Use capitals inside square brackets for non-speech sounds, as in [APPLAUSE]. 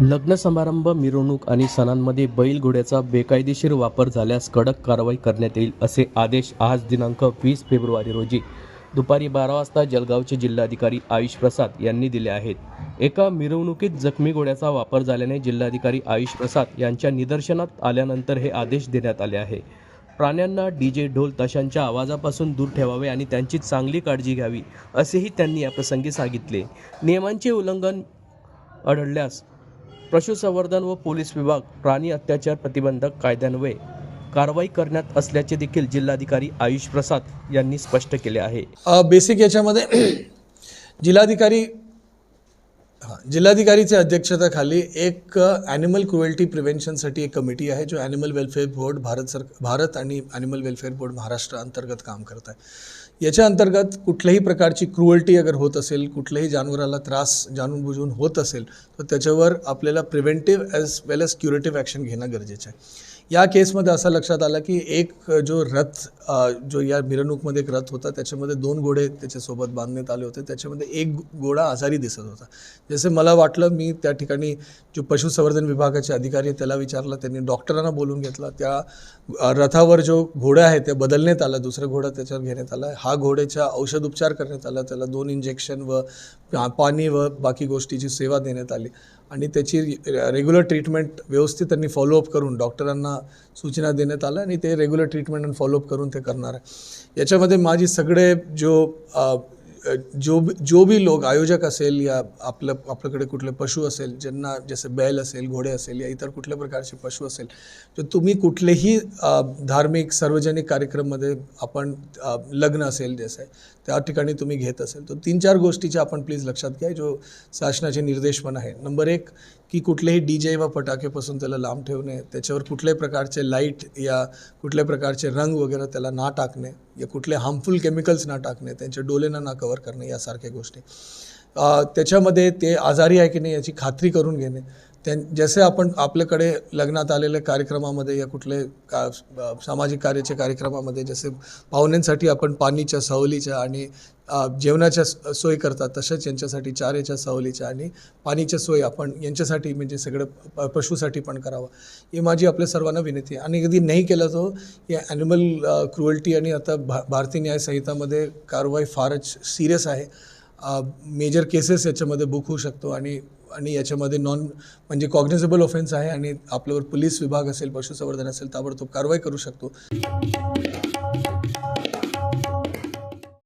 लग्न समारंभ मिरवणूक आणि सणांमध्ये बैल घोड्याचा बेकायदेशीर वापर झाल्यास कडक कारवाई करण्यात येईल असे आदेश आज दिनांक वीस फेब्रुवारी रोजी दुपारी बारा वाजता जळगावचे जिल्हाधिकारी आयुष प्रसाद यांनी दिले आहेत. एका मिरवणुकीत जखमी घोड्याचा वापर झाल्याने जिल्हाधिकारी आयुष प्रसाद यांच्या निदर्शनात आल्यानंतर हे आदेश देण्यात आले आहे. प्राण्यांना डी जे ढोल तशांच्या आवाजापासून दूर ठेवावे आणि त्यांची चांगली काळजी घ्यावी असेही त्यांनी याप्रसंगी सांगितले. नियमांचे उल्लंघन आढळल्यास पशुसंवर्धन व पोलीस विभाग प्राणी अत्याचार प्रतिबंधक कायद्यान्वये कारवाई करण्यात असल्याचे देखील जिल्हाधिकारी आयुष प्रसाद यांनी स्पष्ट केले आहे. बेसिक याच्यामध्ये [CLEARS THROAT] जिल्हाधिकारी हां जिल्हाधिकारीच्या अध्यक्षतेखाली एक ॲनिमल क्रुएल्टी प्रिव्हेन्शनसाठी एक कमिटी आहे जो animal welfare board Bharat sir Bharat आणि ॲनिमल वेलफेअर बोर्ड महाराष्ट्र अंतर्गत काम करत आहे. याच्या अंतर्गत कुठल्याही प्रकारची क्रुएल्टी अगर होत असेल कुठल्याही जानवराला त्रास जाणून बुजून होत असेल तर त्याच्यावर आपल्याला preventive as well as curative action घेणं गरजेचं आहे. या केसमध्ये असं लक्षात आलं की एक जो रथ जो या मिरवणूकमध्ये एक रथ होता त्याच्यामध्ये दोन घोडे त्याच्यासोबत बांधण्यात आले होते. त्याच्यामध्ये एक घोडा आजारी दिसत होता. जसे मला वाटलं मी त्या ठिकाणी जो पशुसंवर्धन विभागाचे अधिकारी त्याला विचारलं त्यांनी डॉक्टरांना बोलून घेतला त्या रथावर जो घोडा आहे ते बदलण्यात आला दुसरा घोडा त्याच्यावर घेण्यात आला. हा घोड्याच्या औषध उपचार करण्यात आला त्याला दोन इंजेक्शन व पाणी व बाकी गोष्टीची सेवा देण्यात आली. आणि त्याची रेग्युलर ट्रीटमेंट व्यवस्थित त्यांनी फॉलोअप करून डॉक्टरांना सूचना देण्यात आल्या आणि ते रेग्युलर ट्रीटमेंट आणि फॉलोअप करून ते करणार आहे. याच्यामध्ये माझी सगळे जो जो जो भी लोक आयोजक असेल या आपलं आपल्याकडे कुठले पशु असेल ज्यांना जसे बैल असेल घोडे असेल या इतर कुठल्या प्रकारचे पशु असेल तर तुम्ही कुठलेही धार्मिक सार्वजनिक कार्यक्रममध्ये आपण लग्न असेल जसं त्या ठिकाणी तुम्ही घेत असेल तर तीन चार गोष्टीचे आपण प्लीज लक्षात घ्या जो शासनाचे निर्देश पण आहे नंबर एक की कुठलेही डी जे व फटाकेपासून त्याला लांब ठेवणे त्याच्यावर कुठल्याही प्रकारचे लाइट या कुठल्याही प्रकारचे रंग वगैरे त्याला ना टाकणे या कुठले हार्मफुल केमिकल्स ना टाकणे त्यांच्या डोलेना ना कवर करणे यासारख्या गोष्टी. त्याच्यामध्ये ते आजारी आहे की नाही याची खात्री करून घेणे. त्यां जसे आपण आपल्याकडे लग्नात आलेल्या कार्यक्रमामध्ये या कुठले का सामाजिक कार्याच्या कार्यक्रमामध्ये जसे पाहुण्यांसाठी आपण पाणीच्या सावलीच्या आणि जेवणाच्या स- सोय करतात तसेच यांच्यासाठी चाऱ्याच्या सावलीच्या आणि पाणीच्या सोय आपण यांच्यासाठी म्हणजे सगळं प- पशुसाठी पण करावं. ही माझी आपल्या सर्वांना विनंती आहे. आणि कधी नाही केलं तो या ॲनिमल क्रुएल्टी आणि आता भा भारतीय न्याय संहितामध्ये कारवाई फारच सिरियस आहे. मेजर केसेस याच्यामध्ये बुक होऊ शकतो आणि आणि याच्यामध्ये नॉन म्हणजे कॉग्निझेबल ऑफेन्स आहे आणि आपल्यावर पोलीस विभाग असेल पशुसंवर्धन असेल ताबडतोब कारवाई करू शकतो.